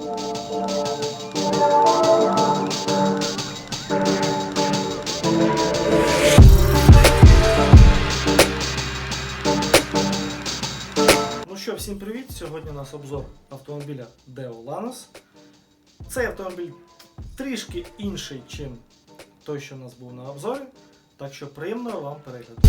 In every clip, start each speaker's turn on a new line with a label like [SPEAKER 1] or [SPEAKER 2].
[SPEAKER 1] Ну що, всім привіт! Сьогодні у нас обзор автомобіля Deo Lanos. Цей автомобіль трішки інший, ніж той, що у нас був на обзорі. Так що приємного вам перегляду.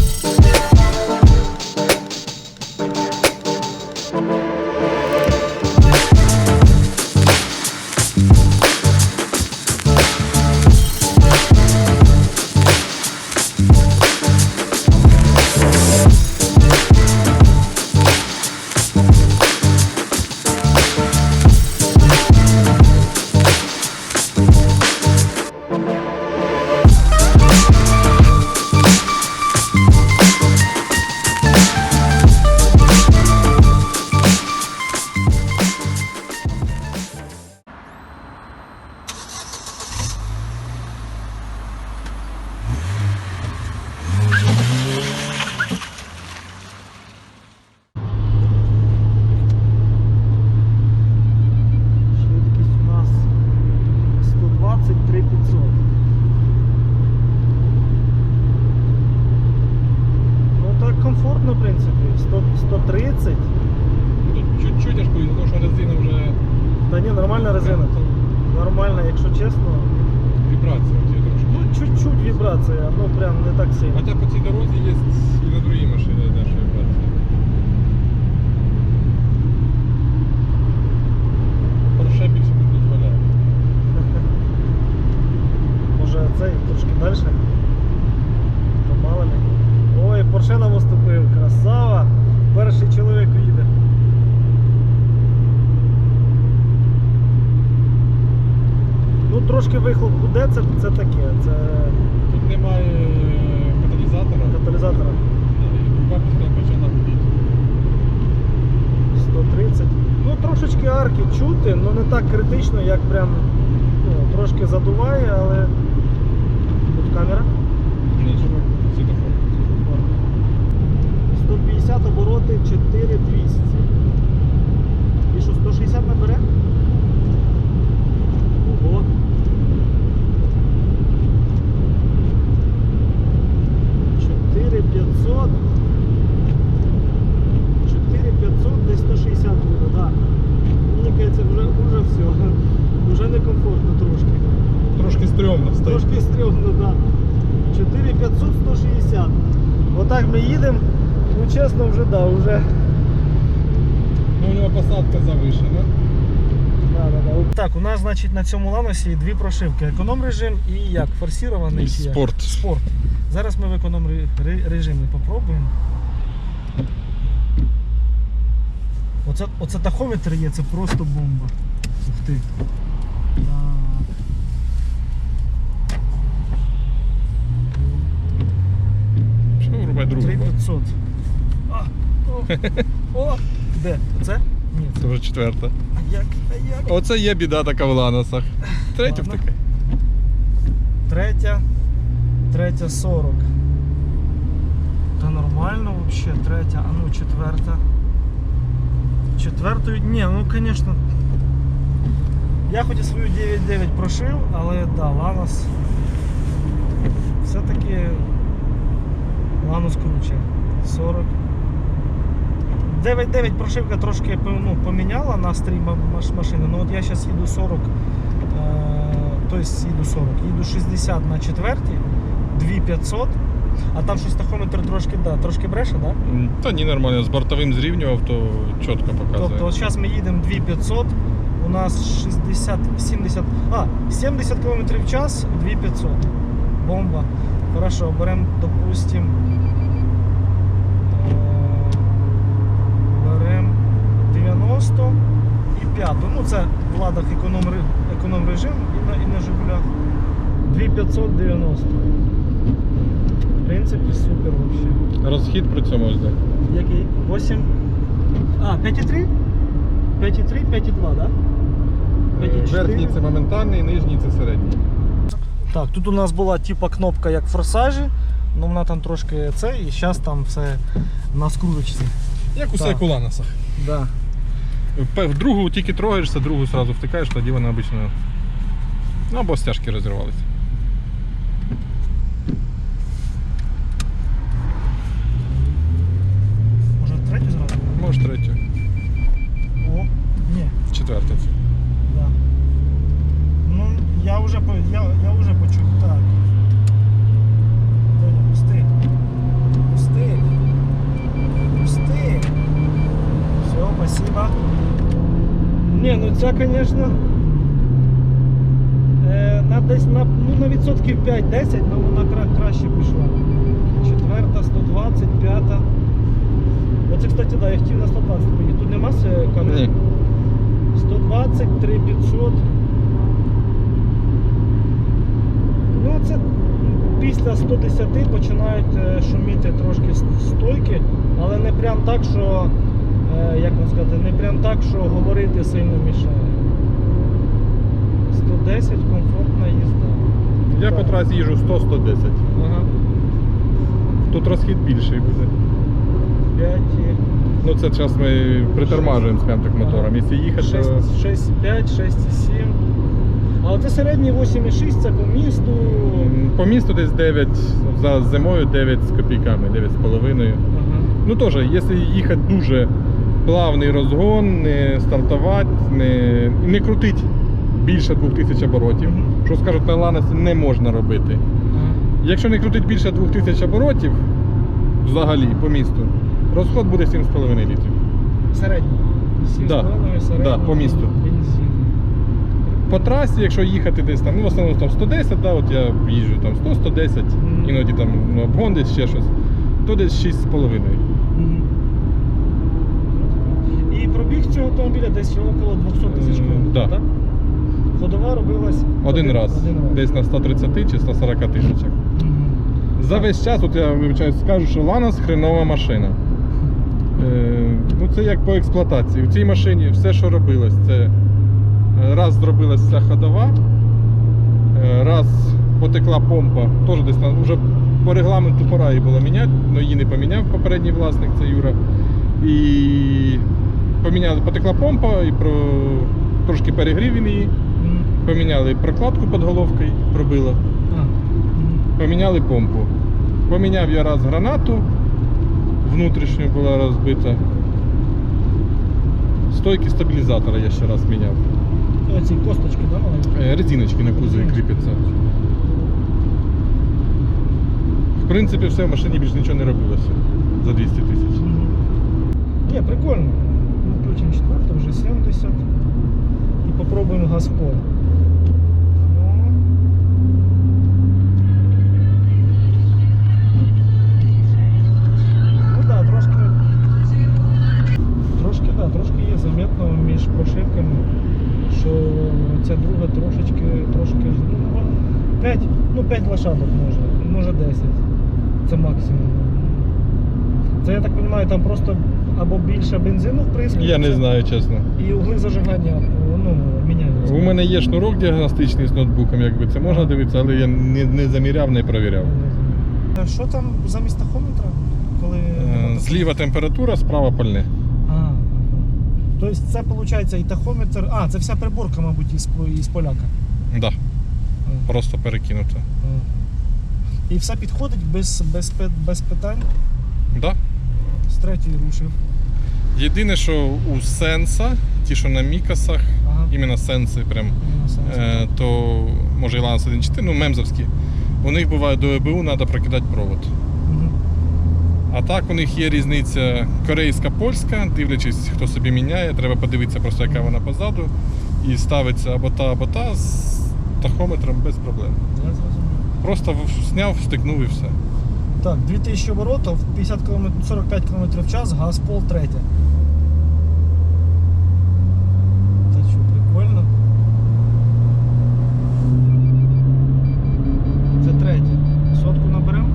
[SPEAKER 1] Комфортно, в принципі. 100, 130.
[SPEAKER 2] Тут чуть-чуть аж коли, тому що резина вже
[SPEAKER 1] Та ні, нормальна резина. Нормальна, якщо чесно.
[SPEAKER 2] вібрація у тебе трошки.
[SPEAKER 1] Ну, чуть-чуть вібрація, ну прям не так сильно.
[SPEAKER 2] Хоча по цій дорозі є і на другій машині теж вібрація. Порше більше не дозволяє.
[SPEAKER 1] Може цей трошки далі? Ой, Порше нам уступив, красава! Перший чоловік їде. Ну трошки вихлоп буде, це, це таке, це
[SPEAKER 2] Тут немає каталізатора.
[SPEAKER 1] каталізатора
[SPEAKER 2] труба після почала гудіти.
[SPEAKER 1] 130. Ну трошечки арки чути, але не так критично, як прям ну, трошки задуває, але тут камера.
[SPEAKER 2] Ні, світофор.
[SPEAKER 1] 150 обороти 4200. І що, 160 набере? Ого. Чотири 500. 4500 десь 160 буде, так. Мені кажеться, вже, вже все. Вже некомфортно трошки.
[SPEAKER 2] Трошки стрьомно стоїть.
[SPEAKER 1] Трошки стрьомно, так. Да. 4500 160. Отак ми їдемо. Ну чесно, вже да, вже.
[SPEAKER 2] Ну, у нього посадка завишена.
[SPEAKER 1] Да, да, да. Так, у нас, значить, на цьому ланосі дві прошивки. Економ режим і як? Форсірований чи як?
[SPEAKER 2] спорт.
[SPEAKER 1] Спорт. Зараз ми в економ ре- ре- режимі попробуємо. Оце, оце тахометр є, це просто бомба. Ух ти. Так.
[SPEAKER 2] Що вирубай другу?
[SPEAKER 1] 3500. А, о, де? Це? Ні, це.
[SPEAKER 2] Вже четверта.
[SPEAKER 1] А як? А як?
[SPEAKER 2] Оце є біда така в Ланосах. Третя
[SPEAKER 1] Ладно.
[SPEAKER 2] втикай.
[SPEAKER 1] Третя. Третя 40. Та нормально взагалі. Третя, а ну четверта. Четвертою. Ні, ну звісно. Я хоч і свою 9.9 прошив, але да, Ланос. Все-таки Ланос круче. 40. 9.9 прошивка трошки ну, поміняла настрій ма- машини. Ну от я зараз їду 40. Е, тобто їду 40. Їду 60 на четвертій, 2500. А там щось тахометр трошки, да, трошки бреше, да?
[SPEAKER 2] Та ні, нормально, з бортовим зрівнював, то чітко показує.
[SPEAKER 1] Тобто от зараз ми їдемо 2500, у нас 60, 70, а, 70 км в час, 2500. Бомба. Хорошо, беремо, допустим. е, Беремо 90 і 5. Ну це в ладах економ, економ режим і на, і на Жигулях. 2590. В принципі, супер взагалі.
[SPEAKER 2] Розхід при цьому ось де.
[SPEAKER 1] Який? 8. А, 5,3? 5,3, 5,2, да?
[SPEAKER 2] Верхній це моментальний, нижній це середній.
[SPEAKER 1] Так, тут у нас була типа кнопка як в форсажі, ну вона там трошки це, і зараз там все на скруточці.
[SPEAKER 2] Як
[SPEAKER 1] Так.
[SPEAKER 2] у Ланосах.
[SPEAKER 1] Да.
[SPEAKER 2] В другу тільки трогаєшся, другу одразу втикаєш, тоді вона обично. Ну або стяжки розірвалися.
[SPEAKER 1] Може третю зразу?
[SPEAKER 2] Може третю.
[SPEAKER 1] О, ні.
[SPEAKER 2] Четверта це.
[SPEAKER 1] Да. Ну, я вже по- я, я вже почув. Так. Доня, пусти. Пусти. Пусти. Все, спасибо. Звісно. Е, на десь на, ну, на відсотків 5-10, ну вона краще пішла. Четверта, 120, п'ята. Оце, кстати, да, я хотів на 120 поїхати. Тут нема е, камери?
[SPEAKER 2] Ні.
[SPEAKER 1] 120, 3500. Ну, це після 110 починають е, шуміти трошки стойки, але не прям так, що, як вам сказати, не прям так, що говорити сильно мішає. 110 комфортна їзда.
[SPEAKER 2] Я
[SPEAKER 1] Так.
[SPEAKER 2] по трасі їжджу 100-110.
[SPEAKER 1] Ага.
[SPEAKER 2] Тут розхід більший буде.
[SPEAKER 1] 5
[SPEAKER 2] Ну це зараз ми притормажуємо, скажімо так, мотором. Якщо їхати, то
[SPEAKER 1] 6, 6, 5, 6, 7. Але це середній 8,6, це по місту.
[SPEAKER 2] по місту десь 9, за зимою 9 з копійками, 9,5.
[SPEAKER 1] Ага.
[SPEAKER 2] Ну теж, якщо їхати дуже плавний розгон, не стартувати, не, не крутить більше 2000 оборотів, що скажуть на Ланосі не можна робити. Якщо не крутить більше 2000 оборотів, взагалі по місту, розход буде 7,5 літрів.
[SPEAKER 1] Середній.
[SPEAKER 2] Да. Да, по місту. По трасі, якщо їхати десь там, ну в основному там 110, да, от я їжджу там 100-110,
[SPEAKER 1] Мгм.
[SPEAKER 2] іноді там ну, обгон десь ще щось, то десь 6,5.
[SPEAKER 1] Пробіг цього автомобіля десь около 200 тисяч
[SPEAKER 2] М,
[SPEAKER 1] км,
[SPEAKER 2] да.
[SPEAKER 1] так? Ходова робилась
[SPEAKER 2] Один раз,
[SPEAKER 1] Один раз.
[SPEAKER 2] десь на 130 чи 140 тисячах. За весь час, от я вибачаюсь, скажу, що Ланос хренова машина. Е, ну це як по експлуатації. У цій машині все, що робилось, це е, раз зробилась ця ходова, е, раз потекла помпа, теж десь на, вже по регламенту пора її було міняти, але її не поміняв попередній власник, це Юра. І поміняли, потекла помпа, і про, трошки перегрів він її, поміняли прокладку під головкою, пробило.
[SPEAKER 1] А.
[SPEAKER 2] Поміняли помпу. Поміняв я раз гранату, внутрішню була розбита. Стойки стабілізатора я ще раз міняв.
[SPEAKER 1] Оці косточки, да, маленькі?
[SPEAKER 2] Е, Резиночки на кузові кріпляться. В принципі, все в машині більше нічого не робилося за 200 тисяч.
[SPEAKER 1] Ні, прикольно. Ну, включимо четверту, вже 70. І попробуємо газ в пол. Ну. Ну так, трошки. Трошки, да, трошки є заметно між прошивками, що ця друга трошечки, трошки. Ну, 5, ну 5 лошадок може, може 10. Це максимум. Це я так розумію, там просто або більше бензину в вприскується.
[SPEAKER 2] Я не знаю, чесно.
[SPEAKER 1] І угли зажигання ну, міняються.
[SPEAKER 2] У мене є шнурок діагностичний з ноутбуком, якби це можна дивитися, але я не, не заміряв, не перевіряв.
[SPEAKER 1] А Що там замість тахометра? Коли...
[SPEAKER 2] Е, Зліва температура, справа пальне.
[SPEAKER 1] А. Тобто це виходить і тахометр. А, це вся приборка, мабуть, із, із поляка.
[SPEAKER 2] Да, просто перекинуто.
[SPEAKER 1] І все підходить без, без, без питань.
[SPEAKER 2] Да.
[SPEAKER 1] З рушив.
[SPEAKER 2] Єдине, що у сенса, ті, що на мікасах,
[SPEAKER 1] Ага.
[SPEAKER 2] іменно сенси, прям, е, то може і Ланс 1.4, ну мемзовські. У них буває до ЕБУ треба прокидати провод. А так у них є різниця корейська польська, дивлячись, хто собі міняє, треба подивитися просто, яка вона позаду. І ставиться або та, або та з тахометром без проблем.
[SPEAKER 1] Я зрозумів.
[SPEAKER 2] Просто в- зняв, встикнув і все.
[SPEAKER 1] Так, 2000 оборотів, 50 км, 45 км в час, газ пол третя. Та що, прикольно. Це третя. Сотку наберемо.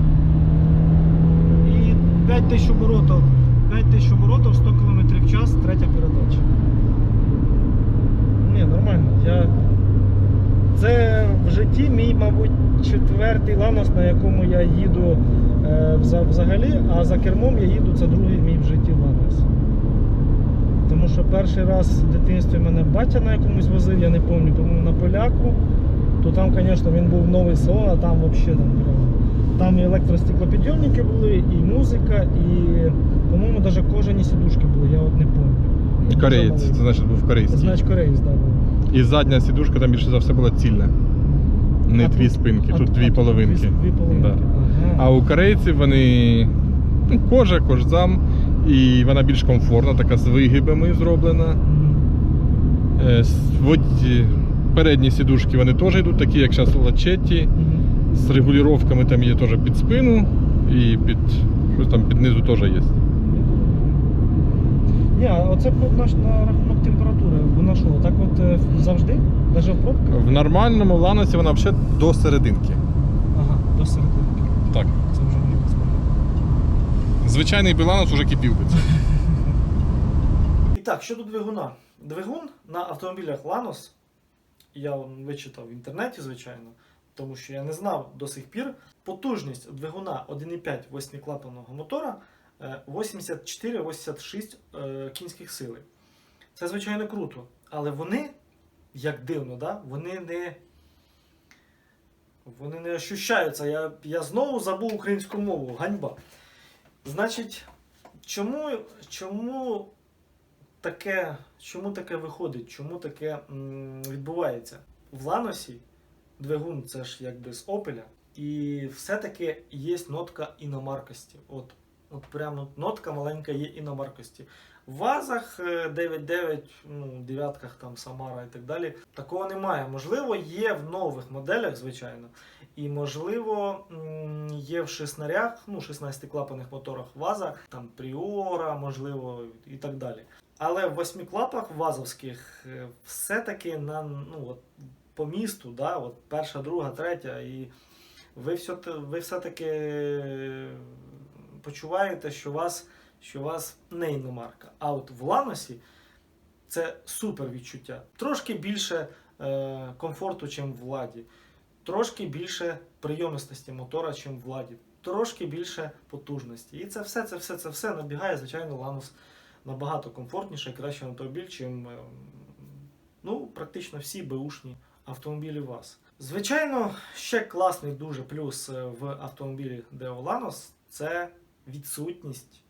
[SPEAKER 1] І 5000 оборотів. 5000 оборотів, 100 км в час, третя передача. Ні, нормально. Я... Це в житті мій, мабуть, четвертий ланос, на якому я їду е, взагалі, а за кермом я їду, це другий мій в житті ланос. Тому що перший раз в дитинстві мене батя на якомусь возив, я не пам'ятаю, по-моєму, на поляку. То там, звісно, він був новий салон, а там взагалі там, там і електростеклопідйомники були, і музика, і, по-моєму, навіть кожані сідушки були, я от не пам'ятаю.
[SPEAKER 2] Кореєць, це значить був корейський.
[SPEAKER 1] Значить кореєць, да.
[SPEAKER 2] І задня сідушка там більше за все була цільна. Не
[SPEAKER 1] А
[SPEAKER 2] дві спинки,
[SPEAKER 1] а
[SPEAKER 2] тут дві
[SPEAKER 1] а
[SPEAKER 2] половинки.
[SPEAKER 1] Дві, дві половинки.
[SPEAKER 2] Да.
[SPEAKER 1] Ага.
[SPEAKER 2] А у корейців вони ну, кожа, кожзам, і вона більш комфортна, така з вигибами зроблена. Е, от, е, передні сідушки вони теж йдуть, такі як зараз у лачетті.
[SPEAKER 1] Мгм.
[SPEAKER 2] З регулюваннями там є теж під спину і під щось там під низу теж є.
[SPEAKER 1] Ні, оце на, рахунок температури. Вона що, так от е, завжди? Навіть в пробках?
[SPEAKER 2] В нормальному ланосі вона взагалі до серединки.
[SPEAKER 1] Ага, до серединки.
[SPEAKER 2] Так.
[SPEAKER 1] Це вже мені безпечно.
[SPEAKER 2] Звичайний біланос уже кипів би.
[SPEAKER 1] І так, щодо двигуна. Двигун на автомобілях Lanos, я вичитав в інтернеті, звичайно, тому що я не знав до сих пір. Потужність двигуна 1,5 восьмиклапанного мотора е, 84-86 е, кінських сили. Це, звичайно, круто. Але вони, як дивно, да? вони не. Вони не ощущаються. Я, я знову забув українську мову. Ганьба. Значить, чому, чому таке, чому таке виходить? Чому таке м, відбувається? В Ланосі двигун це ж якби з Опеля, і все-таки є нотка іномаркості. От, от прямо нотка маленька є іномаркості. В вазах е, 9.9, ну, дев'ятках там Самара і так далі. Такого немає. Можливо, є в нових моделях, звичайно. І можливо, є в шеснарях, ну, 16 клапаних моторах ваза, там Пріора, можливо, і так далі. Але в восьмиклапах вазовських е, все-таки на, ну, от, по місту, да, от перша, друга, третя, і ви, все, ви все-таки е, почуваєте, що вас, що у вас не іномарка. А от в Ланосі це супер відчуття. Трошки більше е, комфорту, чим в Ладі. Трошки більше прийомистості мотора, чим в Ладі. Трошки більше потужності. І це все, це все, це все набігає, звичайно, Ланос набагато комфортніше і кращий автомобіль, чим е, ну, практично всі беушні автомобілі ВАЗ. Звичайно, ще класний дуже плюс е, в автомобілі Lanos – це відсутність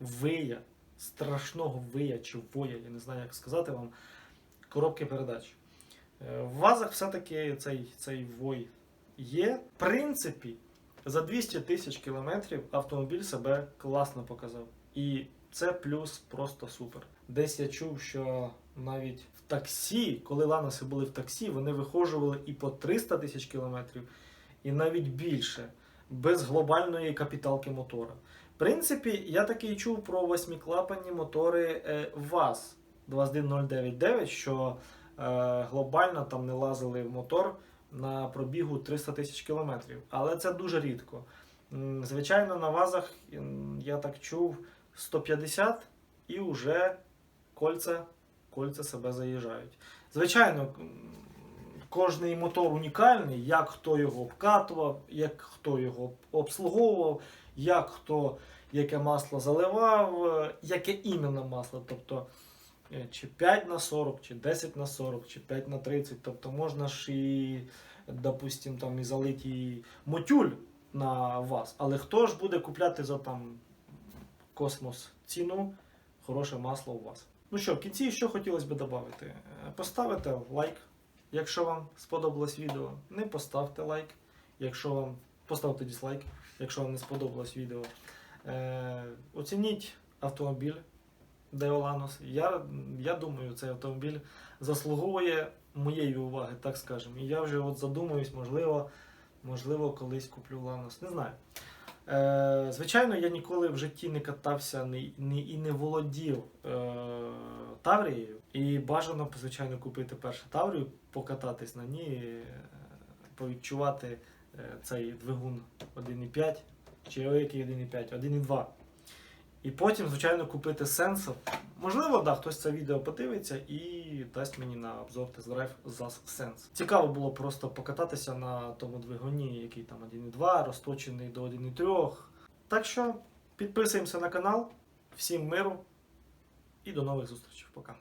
[SPEAKER 1] вия, страшного вия чи воя, я не знаю, як сказати вам, коробки передач. Е, В ВАЗах все-таки цей, цей вой є. В принципі, за 200 тисяч кілометрів автомобіль себе класно показав. І це плюс просто супер. Десь я чув, що навіть в таксі, коли Ланоси були в таксі, вони виходжували і по 300 тисяч кілометрів, і навіть більше, без глобальної капіталки мотора. В принципі, я такий чув про восьмиклапанні мотори е, ВАЗ 21099, що е, глобально там не лазили в мотор на пробігу 300 тисяч кілометрів. Але це дуже рідко. Звичайно, на ВАЗах я так чув 150 і вже кольця, кольця себе заїжджають. Звичайно, кожний мотор унікальний, як хто його обкатував, як хто його обслуговував, як хто яке масло заливав, е, яке іменно масло. Тобто е, чи 5 на 40, чи 10 на 40, чи 5 на 30. Тобто можна ж і, допустим, там і залити і мотюль на вас. Але хто ж буде купляти за там космос ціну хороше масло у вас? Ну що, в кінці що хотілося б додати? Е, Поставите лайк, якщо вам сподобалось відео. Не поставте лайк, якщо вам поставте дизлайк, якщо вам не сподобалось відео. Е, оцініть автомобіль Деоланос. Я, я думаю, цей автомобіль заслуговує моєї уваги, так скажемо. І я вже от задумуюсь, можливо, можливо, колись куплю Ланос. Не знаю. Е, звичайно, я ніколи в житті не катався і не володів е, Таврією. І бажано, звичайно, купити першу Таврію, покататись на ній, е, повідчувати цей двигун 1.5 чи який 1.5, 1.2. І потім, звичайно, купити сенсор. Можливо, да, хтось це відео подивиться і дасть мені на обзор тест-драйв за сенс. Цікаво було просто покататися на тому двигуні, який там 1.2, розточений до 1.3. Так що підписуємося на канал. Всім миру І до нових зустрічей. Пока.